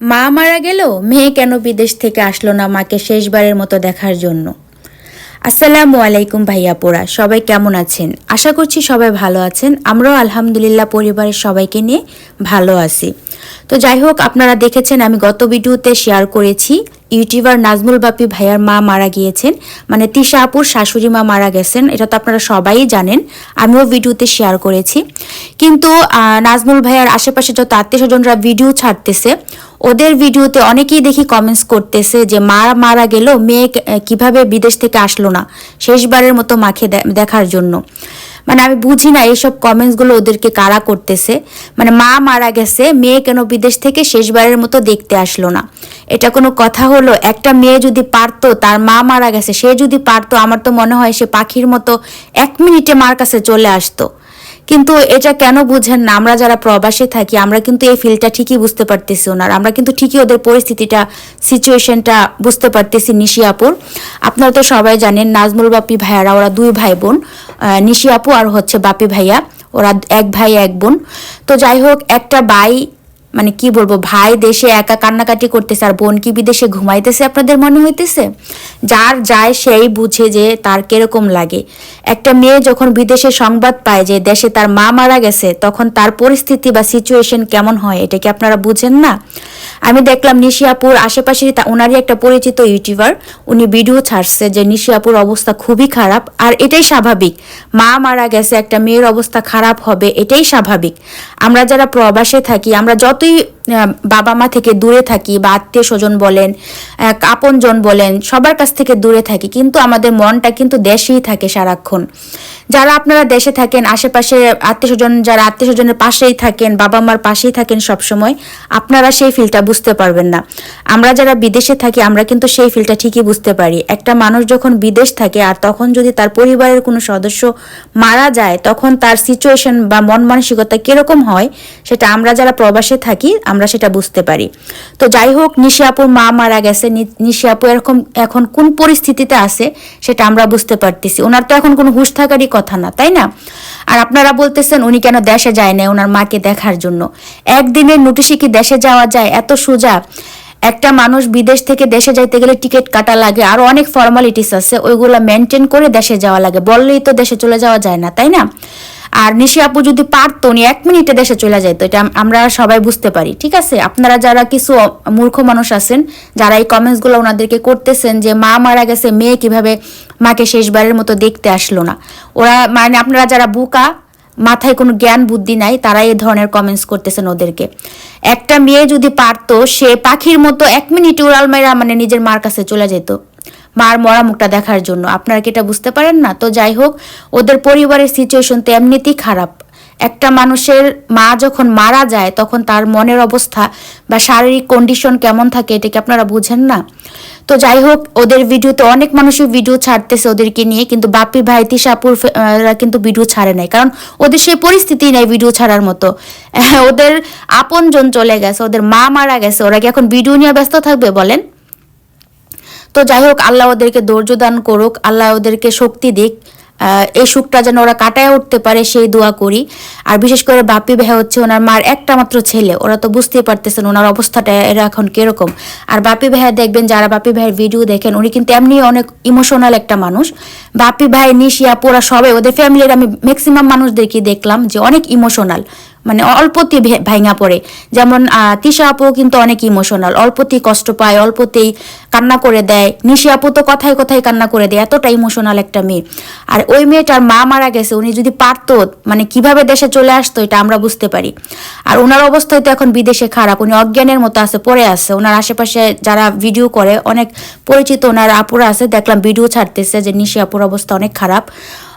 মা মারা গেল মেয়ে কেন বিদেশ থেকে আসলো না মাকে শেষবারের মতো দেখার জন্য? আসসালামু আলাইকুম ভাইয়াপোরা সবাই কেমন আছেন? আশা করছি সবাই ভালো আছেন। আমরাও আলহামদুলিল্লাহ পরিবারের সবাইকে নিয়ে ভালো আছি। তো যাই হোক, আপনারা দেখেছেন আমি গত ভিডিওতে শেয়ার করেছি ইউটিউবার নাজমুল বাপি ভাইয়ার মা মারা গিয়েছেন। মানে তিশা আপুর শাশুড়ি মা মারা গেছেন, এটা তো আপনারা সবাই জানেন। আমিও ভিডিওতে শেয়ার করেছি। কিন্তু নাজমুল ভাইয়ার আশেপাশে যত আত্মীয় স্বজনরা ভিডিও ছাড়তেছে, ওদের ভিডিওতে অনেকেই দেখি কমেন্টস করতেছে যে, মা মারা গেল, মেয়ে কীভাবে বিদেশ থেকে আসলো না, শেষবারের মতো মাকে দেখার জন্য। মানে আমি বুঝি না এইসব কমেন্টসগুলো ওদেরকে কারা করতেছে। মানে মা মারা গেছে, মেয়ে কেন বিদেশ থেকে শেষবারের মতো দেখতে আসলো না? এটা কোনো কথা হলো? একটা মেয়ে যদি পারতো, তার মা মারা গেছে, সে যদি পারতো, আমার তো মনে হয় সে পাখির মতো এক মিনিটে মার কাছে চলে আসতো। কিন্তু এটা কেন বুঝেন না? আমরা যারা প্রবাসে থাকি, আমরা কিন্তু এই ফিলটা ঠিকই বুঝতে পারতেছি ওনার। আমরা কিন্তু ঠিকই ওদের পরিস্থিতিটা সিচুয়েশনটা বুঝতে পারতেছি নিশি আপুর আপনারা তো সবাই জানেন, নাজমুল বাপি ভাইয়ারা, ওরা দুই ভাই বোন নিশি আপু আর হচ্ছে বাপি ভাইয়া, ওরা এক ভাই, এক বোন। তো যাই হোক, একটা ভাই মানে কি বলব, ভাই দেশে একা কান্নাকাটি করতেছে আর বোন কি বিদেশে ঘুমাইতেছে আপনাদের মনে হইতেছে? যার যায় সেই বুঝে যে তার কীরকম লাগে। একটা মেয়ে যখন বিদেশে সংবাদ পায় যে দেশে তার মা মারা গেছে, তখন তার পরিস্থিতি বা সিচুয়েশন কেমন হয়, এটা কি আপনারা বুঝেন না? আমি দেখলাম নিশিয়াপুর আশেপাশে তা- ওনারই একটা পরিচিত ইউটিউবার। উনি ভিডিও ছাড়ছে যে নিশিয়াপুর অবস্থা খুবই খারাপ, আর এটাই স্বাভাবিক। মা মারা গেছে, একটা মেয়ের অবস্থা খারাপ হবে, এটাই স্বাভাবিক। আমরা যারা প্রবাসে থাকি, আমরা যতই বাবা মা থেকে দূরে থাকি বা আত্মীয় স্বজন বলেন আপনজন বলেন, সবার কাছ থেকে দূরে থাকি। কিন্তু আমাদের মনটা কিন্তু দেশেই থাকে সারাক্ষণ। যারা আপনারা দেশে থাকেন, আশেপাশে আত্মীয় স্বজন, যারা আত্মীয় স্বজনের পাশেই থাকেন, বাবা মার পাশেই থাকেন সবসময়, আপনারা সেই ফিলটা বুঝতে পারবেন না। আমরা যারা বিদেশে থাকি, আমরা কিন্তু সেই ফিলটা ঠিকই বুঝতে পারি। একটা মানুষ যখন বিদেশ থাকে আর তখন যদি তার পরিবারের কোনো সদস্য মারা যায়, তখন তার সিচুয়েশন বা মন মানসিকতা কীরকম হয়, সেটা আমরা যারা প্রবাসে থাকি আমরা সেটা বুঝতে পারি। তো যাই হোক নিশি আপুর মা মারা গেছে। নিশি আপু এরকম, এখন কোন পরিস্থিতিতে আছে সেটা আমরা বুঝতে পারতেছি। ওনার তো এখন কোনো হুশ থাকারই কথা না, তাই না? আর আপনারা বলতেছেন, উনি কেন দেশে যায় না ওনার মাকে দেখার জন্য। একদিনের নোটিশে কি দেশে যাওয়া যায়? এত সোজা। একটা মানুষ বিদেশ থেকে দেশে যাইতে গেলে টিকিট কাটা লাগে। আরও অনেক ফর্মালিটিস আছে, ওইগুলো মেনটেন করে দেশে যাওয়া লাগে। বললেই তো দেশে চলে যাওয়া যায় না, তাই না? আর নিশি আপু যদি পারতো, উনি এক মিনিটে দেশে চলে যেত এটা আমরা সবাই বুঝতে পারি, ঠিক আছে? আপনারা যারা কিছু মূর্খ মানুষ আছেন, যারা এই কমেন্টসগুলো ওনাদেরকে করতেছেন যে মা মারা গেছে, মেয়ে কীভাবে মাকে শেষবারের মতো দেখতে আসলো না, ওরা মানে আপনারা যারা বুকা মাথায় কোনো জ্ঞান বুদ্ধি নাই তারা এই ধরনের কমেন্টস করতেছেন ওদেরকে। একটা মেয়ে যদি পারতো, সে পাখির মতো এক মিনিট উড়াল মেরা মানে নিজের মার কাছে চলে যেত। মার মরা মুখটা দেখার জন্য। আপনারা কি এটা বুঝতে পারেন না? তো যাই হোক, ওদের পরিবারের সিচুয়েশন তো এমনিতেই খারাপ। একটা মানুষের মা যখন মারা যায়, তখন তার মনের অবস্থা বা শারীরিক কন্ডিশন কেমন থাকে এটা কি আপনারা বুঝেন না? তো যাই হোক, ওদের ভিডিওতে অনেক মানুষই ভিডিও ছাড়তেছে ওদেরকে নিয়ে, কিন্তু বাপি ভাই তিশাপুর কিন্তু ভিডিও ছাড়ে নাই। কারণ ওদের সেই পরিস্থিতি নাই ভিডিও ছাড়ার মতো। ওদের আপনজন চলে গেছে, ওদের মা মারা গেছে, ওরা কি এখন ভিডিও নিয়ে ব্যস্ত থাকবে বলেন? তো যাই হোক, আল্লাহ ওদেরকে ধৈর্য দান করুক, আল্লাহ ওদেরকে শক্তি দিক। এই সুখটা যেন ওরা কাটায় উঠতে পারে, সেই দোয়া করি। আর বিশেষ করে বাপি ভাই হচ্ছে ওনার মার একটা মাত্র ছেলে। ওরা তো বুঝতেই পারতেছেন ওনার অবস্থাটা এরা এখন কীরকম। আর বাপি ভাইয়া দেখবেন, যারা বাপি ভাইয়ের ভিডিও দেখেন, উনি কিন্তু এমনি অনেক ইমোশনাল একটা মানুষ। বাপি ভাই নিশিয়া পোরা সবাই, ওদের ফ্যামিলির আমি ম্যাক্সিমাম মানুষদেরকে দেখলাম যে অনেক ইমোশনাল মানে অল্পতেই ভে- ভাঙা পড়ে। যেমন তিশা আপু কিন্তু অনেক ইমোশনাল অল্পতেই কষ্ট পায়, অল্পতেই কান্না করে দেয়। নিশি আপু তো কথায় কথায় কান্না করে দেয়, এতটা ইমোশনাল একটা মেয়ে। আর ওই মেয়েটার মা মারা গেছে, উনি যদি পারতো মানে কীভাবে দেশে চলে আসতো এটা আমরা বুঝতে পারি। আর ওনার অবস্থায় তো এখন বিদেশে খারাপ, উনি অজ্ঞানের মতো আছে, পড়ে আছে। ওনার আশেপাশে যারা ভিডিও করে, অনেক পরিচিত ওনার আপুরা আছে, দেখলাম ভিডিও ছাড়তেছে যে নিশি আপুর অবস্থা অনেক খারাপ।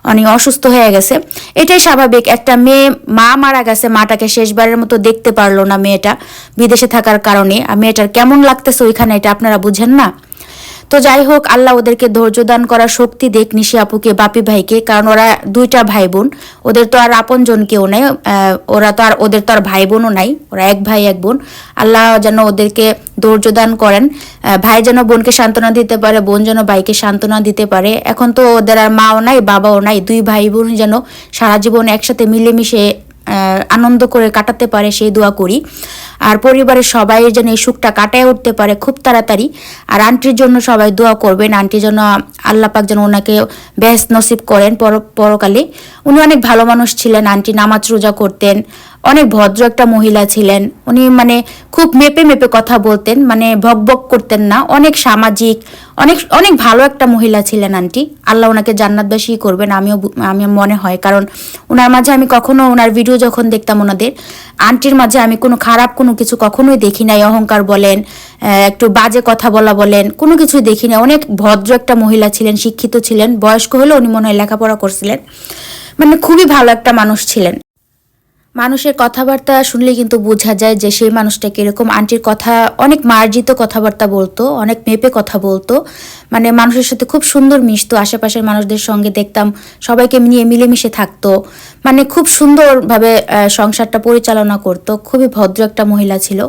অনেক অসুস্থ হয়ে গেছে। এটাই স্বাভাবিক। একটা মেয়ে, মা মারা গেছে, মাটাকে শেষবারের মতো দেখতে পারল না মেয়েটা বিদেশে থাকার কারণে। আর মেয়েটার কেমন লাগতেছে ওইখানে, এটা আপনারা বুঝেন না? তো যাই হোক, আল্লাহ ওদেরকে ধৈর্য দান করার শক্তি দেখ নিশি আপুকে, বাপি ভাইকে, কারণ ওরা দুইটা ভাই বোন ওদের তো আর আপনজন কেউ নেই ওরা তো আর, ওদের তো আর ভাই বোনও নাই, ওরা এক ভাই, এক বোন। আল্লাহ যেন ওদেরকে ধৈর্য দান করেন। ভাই যেন বোনকে সান্ত্বনা দিতে পারে, বোন যেন ভাইকে সান্ত্বনা দিতে পারে। এখন তো ওদের আর মাও নাই, বাবাও নাই, দুই ভাই বোন যেন সারা জীবন একসাথে মিলেমিশে আনন্দ করে কাটাতে পারে, সেই দোয়া করি। আর পরিবারের সবাই যেন এই সুখটা কাটায় উঠতে পারে খুব তাড়াতাড়ি। আর আন্টির জন্য সবাই দোয়া করবেন আন্টির জন্য আল্লাপাক যেন ওনাকে ব্যাস নসিব করেন পর, পরকালে। উনি অনেক ভালো মানুষ ছিলেন, আন্টি নামাজ রোজা করতেন। অনেক ভদ্র একটা মহিলা ছিলেন। উনি মানে খুব মেপে মেপে কথা বলতেন মানে ভক ভক করতেন না। অনেক সামাজিক, অনেক অনেক ভালো একটা মহিলা ছিলেন আন্টি। আল্লাহ ওনাকে জান্নাতবাসী করবেন আমিও আমি মনে হয়। কারণ ওনার মাঝে আমি কখনো ওনার ভিডিও যখন দেখতাম ওনাদের, আন্টির মাঝে আমি কোনো খারাপ কোনো কিছু কখনোই দেখি নাই। অহংকার বলেন একটু বাজে কথা বলা বলেন, কোনো কিছুই দেখি না অনেক ভদ্র একটা মহিলা ছিলেন, শিক্ষিত ছিলেন। বয়স্ক হলেও উনি মনে হয় লেখাপড়া করছিলেন। মানে খুবই ভালো একটা মানুষ ছিলেন। মানুষের কথাবার্তা শুনলে কিন্তু বোঝা যায় যে সেই মানুষটা কীরকম আন্টির কথা, অনেক মার্জিত কথাবার্তা বলতো, অনেক মেপে কথা বলতো। মানে মানুষের সাথে খুব সুন্দর মিশতো, আশেপাশের মানুষদের সঙ্গে দেখতাম, সবাইকে নিয়ে মিলেমিশে থাকতো। মানে খুব সুন্দরভাবে সংসারটা পরিচালনা করতো। খুবই ভদ্র একটা মহিলা ছিল।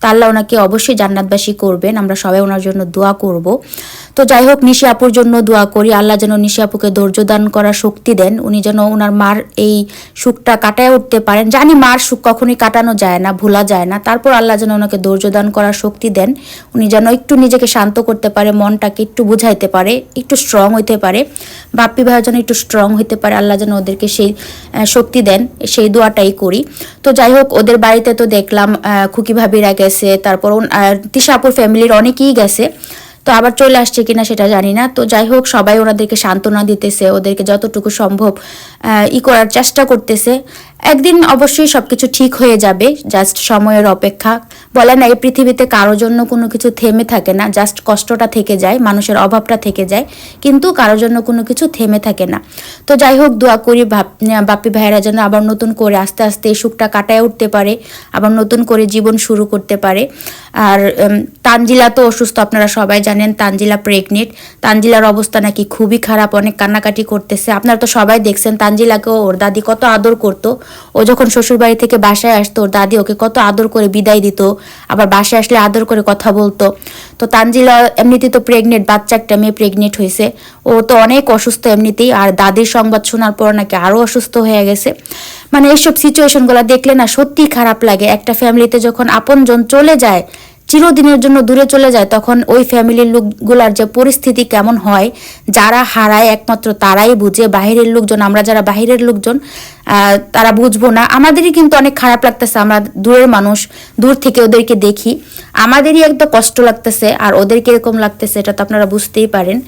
তা আল্লাহ ওনাকে অবশ্যই জান্নাতবাসী করবেন। আমরা সবাই ওনার জন্য দোয়া করব। তো যাই হোক, নিশি আপুর জন্য দোয়া করি। আল্লাহ যেন নিশি আপুকে ধৈর্য দান করার শক্তি দেন। উনি যেন ওনার মার এই সুখটা কাটায় উঠতে পারেন। জানি মার সুখ কখনোই কাটানো যায় না, ভোলা যায় না। তারপর আল্লাহ যেন ওনাকে ধৈর্য দান করার শক্তি দেন। উনি যেন একটু নিজেকে শান্ত করতে পারে, মনটাকে একটু বুঝাইতে পারে, একটু স্ট্রং হইতে পারে, বাপ্পি ভাইয়া যেন একটু স্ট্রং হইতে পারে, আল্লাহ যেন ওদেরকে সেই শক্তি দেন, সেই দোয়াটাই করি। তো যাই হোক, ওদের বাড়িতে তো দেখলাম খুকি ভাবিরা গেছে, তারপর তিশাপুর ফ্যামিলির অনেকেই গেছে। তো আবার চলে আসছে কিনা সেটা জানি না। তো যাই হোক, সবাই ওনাদেরকে সান্ত্বনা দিতেছে, ওদেরকে যতটুকু সম্ভব ই করার চেষ্টা করতেছে। একদিন অবশ্যই সবকিছু ঠিক হয়ে যাবে জাস্ট সময়ের অপেক্ষা। বলে না, এই পৃথিবীতে কারোর জন্য কোনো কিছু থেমে থাকে না জাস্ট কষ্টটা থেকে যায়, মানুষের অভাবটা থেকে যায়, কিন্তু কারোর জন্য কোনো কিছু থেমে থাকে না। তো যাই হোক, দোয়া করি বাপ- ভাইয়েরা যেন আবার নতুন করে আস্তে আস্তে এই সুখটা কাটায় উঠতে পারে, আবার নতুন করে জীবন শুরু করতে পারে। আর তানজিলা তো অসুস্থ, আপনারা সবাই জানেন, তানজিলা প্রেগনেন্ট তানজিলার অবস্থা নাকি খুবই খারাপ, অনেক কান্নাকাটি করতেছে। আপনারা তো সবাই দেখছেন, তানজিলাকেও ওর দাদি কত আদর করতো। ও যখন শ্বশুরবাড়ি থেকে বাসায় আসতো, ওর দাদি ওকে কত আদর করে বিদায় দিত। আবার বাসায় আসলে আদর করে কথা বলতো। তো তানজিলা এমনিতে তো প্রেগনেন্ট বাচ্চা একটা মেয়ে প্রেগনেন্ট হয়েছে। ও তো অনেক অসুস্থ এমনিতেই, আর দাদির সংবাদ শোনার পর নাকি আরও অসুস্থ হয়ে গেছে। মানে এইসব সিচুয়েশনগুলো দেখলে না সত্যিই খারাপ লাগে। একটা ফ্যামিলিতে যখন আপনজন চলে যায় চিরদিনের জন্য দূরে চলে যায়, তখন ওই ফ্যামিলির লোকগুলার যে পরিস্থিতি কেমন হয়, যারা হারায় একমাত্র তারাই বুঝে। বাহিরের লোকজন, আমরা যারা বাহিরের লোকজন তারা বুঝব না। আমাদেরই কিন্তু অনেক খারাপ লাগতেছে, আমরা দূরের মানুষ, দূর থেকে ওদেরকে দেখি। আমাদেরই একদম কষ্ট লাগতেছে, আর ওদের কীরকম লাগতেছে, এটা তো আপনারা বুঝতেই পারেন।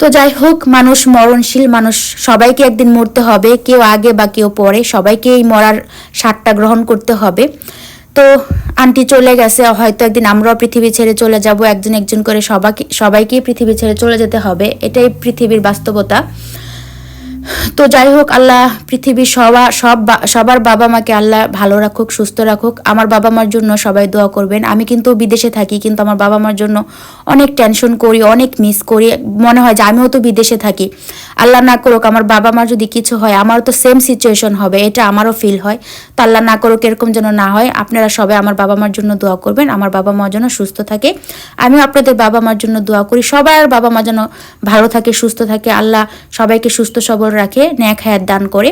তো যাই হোক, মানুষ মরণশীল মানুষ, সবাইকে একদিন মরতে হবে, কেউ আগে বা কেউ পরে। সবাইকে এই মরার স্বাদটা গ্রহণ করতে হবে। তো আন্টি চলে গেছে, হয়তো একদিন আমরাও পৃথিবী ছেড়ে চলে যাব, একজন একজন করে সবাইকে সবাইকেই পৃথিবী ছেড়ে চলে যেতে হবে। এটাই পৃথিবীর বাস্তবতা। তো যাই হোক আল্লাহ পৃথিবীর সবা, সব সবার বাবা মাকে আল্লাহ ভালো রাখুক, সুস্থ রাখুক। আমার বাবা মার জন্য সবাই দোয়া করবেন। আমি কিন্তু বিদেশে থাকি, কিন্তু আমার বাবা মার জন্য অনেক টেনশন করি, অনেক মিস করি। মনে হয় যে আমিও তো বিদেশে থাকি। আল্লাহ না করুক, আমার বাবা মার যদি কিছু হয়, আমারও তো সেম সিচুয়েশন হবে, এটা আমারও ফিল হয়। তো আল্লাহ না করুক, এরকম যেন না হয়, আপনারা সবাই আমার বাবা মার জন্য দোয়া করবেন। আমার বাবা মা যেন সুস্থ থাকে। আমিও আপনাদের বাবা মার জন্য দোয়া করি। সবার বাবা মা যেন ভালো থাকে, সুস্থ থাকে। আল্লাহ সবাইকে সুস্থ, সবল রাখে ন্যাক হায়াত দান করে।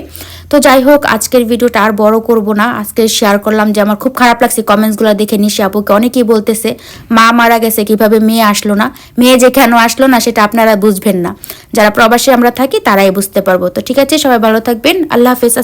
তো যাই হোক, আজকের ভিডিওটা আর বড় করব না। আজকে শেয়ার করলাম যে আমার খুব খারাপ লাগছে কমেন্টসগুলো দেখে নিশি আপুকে। অনেকেই বলতেছে, মা মারা গেছে, কীভাবে মেয়ে আসলো না? মেয়ে যে কেন আসলো না, সেটা আপনারা বুঝবেন না। যারা প্রবাসী আমরা থাকি, তারাই বুঝতে পারব। তো ঠিক আছে, সবাই ভালো থাকবেন। আল্লাহ হাফেজ